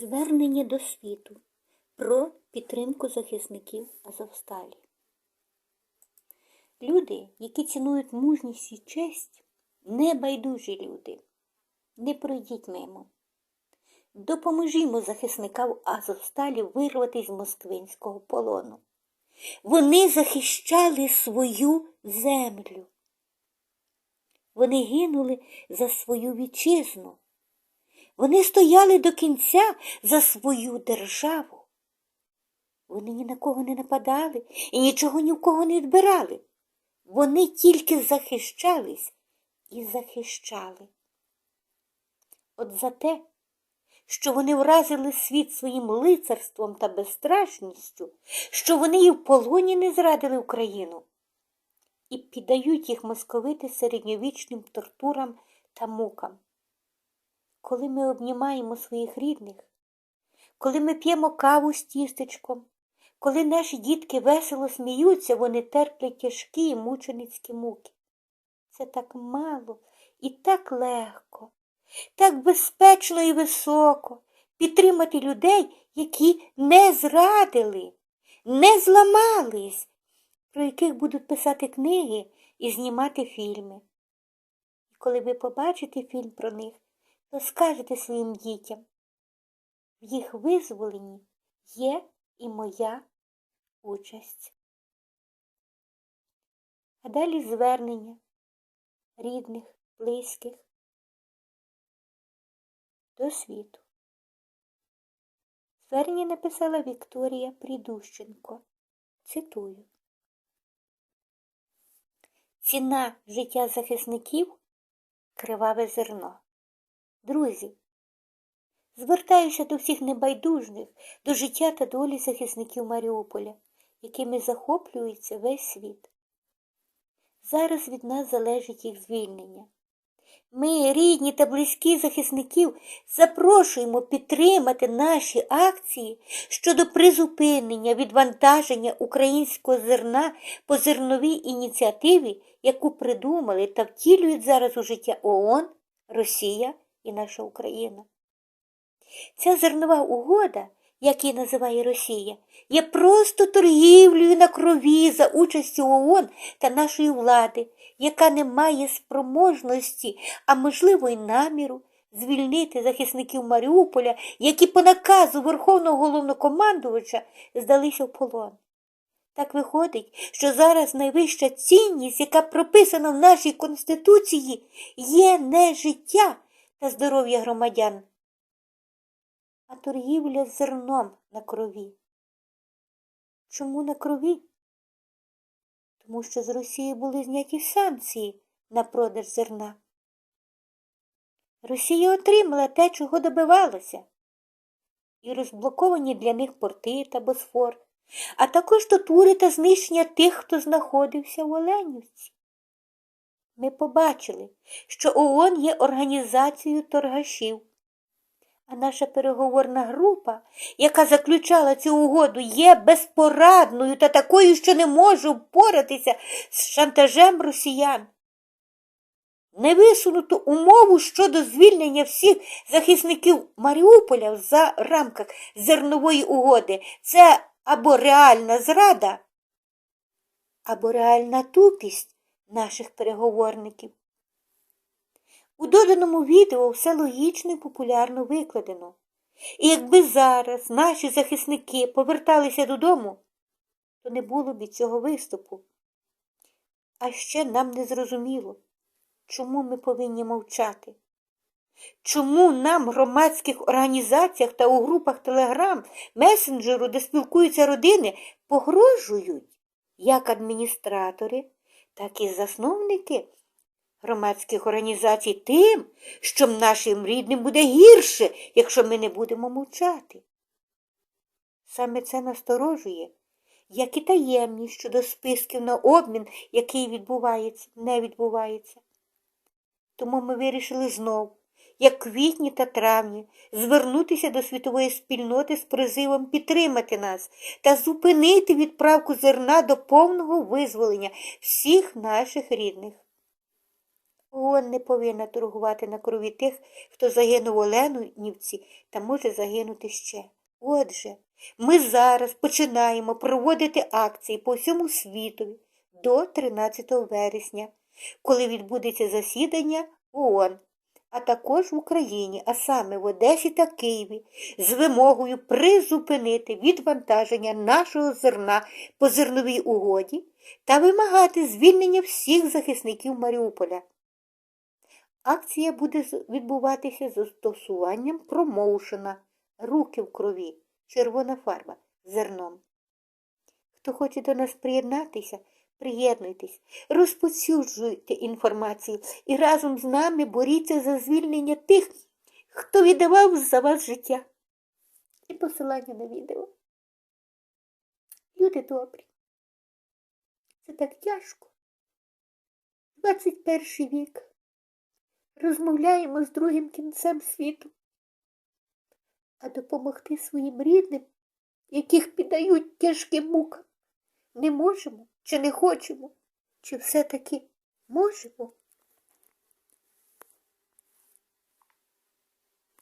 Звернення до світу про підтримку захисників Азовсталі. Люди, які цінують мужність і честь, небайдужі люди. Не пройдіть мимо. Допоможімо захисникам Азовсталі вирватися з москвинського полону. Вони захищали свою землю. Вони гинули за свою вітчизну. Вони стояли до кінця за свою державу. Вони ні на кого не нападали і нічого ні в кого не відбирали. Вони тільки захищались і захищали. От за те, що вони вразили світ своїм лицарством та безстрашністю, що вони і в полоні не зрадили Україну і піддають їх московити середньовічним тортурам та мукам. Коли ми обнімаємо своїх рідних, коли ми п'ємо каву з тістечком, коли наші дітки весело сміються, вони терплять тяжкі і мученицькі муки. Це так мало і так легко, так безпечно і високо підтримати людей, які не зрадили, не зламались, про яких будуть писати книги і знімати фільми. І коли ви побачите фільм про них, то скажете своїм дітям, в їх визволенні є і моя участь. А далі звернення рідних, близьких до світу. Звернення написала Вікторія Придущенко. Цитую. Ціна життя захисників криваве зерно. Друзі, звертаюся до всіх небайдужних, до життя та долі захисників Маріуполя, якими захоплюється весь світ. Зараз від нас залежить їх звільнення. Ми, рідні та близькі захисників, запрошуємо підтримати наші акції щодо призупинення відвантаження українського зерна по зерновій ініціативі, яку придумали та втілюють зараз у життя ООН, Росія і наша Україна. Ця зернова угода, як її називає Росія, є просто торгівлею на крові за участю ООН та нашої влади, яка не має спроможності, а можливо й наміру звільнити захисників Маріуполя, які по наказу Верховного головнокомандувача здалися в полон. Так виходить, що зараз найвища цінність, яка прописана в нашій Конституції, є не життя та здоров'я громадян, а торгівля зерном на крові. Чому на крові? Тому що з Росії були зняті санкції на продаж зерна. Росія отримала те, чого добивалася, і розблоковані для них порти та Босфор, а також тотури та знищення тих, хто знаходився в Оленівці. Ми побачили, що ООН є організацією торгашів, а наша переговорна група, яка заключала цю угоду, є безпорадною та такою, що не може впоратися з шантажем росіян. Невисунуту умову щодо звільнення всіх захисників Маріуполя за рамках зернової угоди це або реальна зрада, або реальна тупість наших переговорників. У доданому відео все логічно і популярно викладено. І якби зараз наші захисники поверталися додому, то не було б цього виступу. А ще нам не зрозуміло, чому ми повинні мовчати. Чому нам в громадських організаціях та у групах Телеграм, месенджеру, де спілкуються родини, погрожують як адміністратори, так і засновники громадських організацій тим, що нашим рідним буде гірше, якщо ми не будемо мовчати. Саме це насторожує, як і таємність щодо списків на обмін, який відбувається, не відбувається. Тому ми вирішили знов, як квітні та травні, звернутися до світової спільноти з призивом підтримати нас та зупинити відправку зерна до повного визволення всіх наших рідних. ООН не повинна торгувати на крові тих, хто загинув у Оленівці та може загинути ще. Отже, ми зараз починаємо проводити акції по всьому світу до 13 вересня, коли відбудеться засідання ООН, а також в Україні, а саме в Одесі та Києві, з вимогою призупинити відвантаження нашого зерна по зерновій угоді та вимагати звільнення всіх захисників Маріуполя. Акція буде відбуватися з застосуванням промоушена руки в крові, червона фарба зерном. Хто хоче до нас приєднатися, приєднуйтесь, розповсюджуйте інформацію і разом з нами боріться за звільнення тих, хто віддавав за вас життя. І посилання на відео. Люди добрі. Це так тяжко. 21 вік. Розмовляємо з другим кінцем світу. А допомогти своїм рідним, яких піддають тяжким мукам, не можемо чи не хочемо, чи все-таки можемо?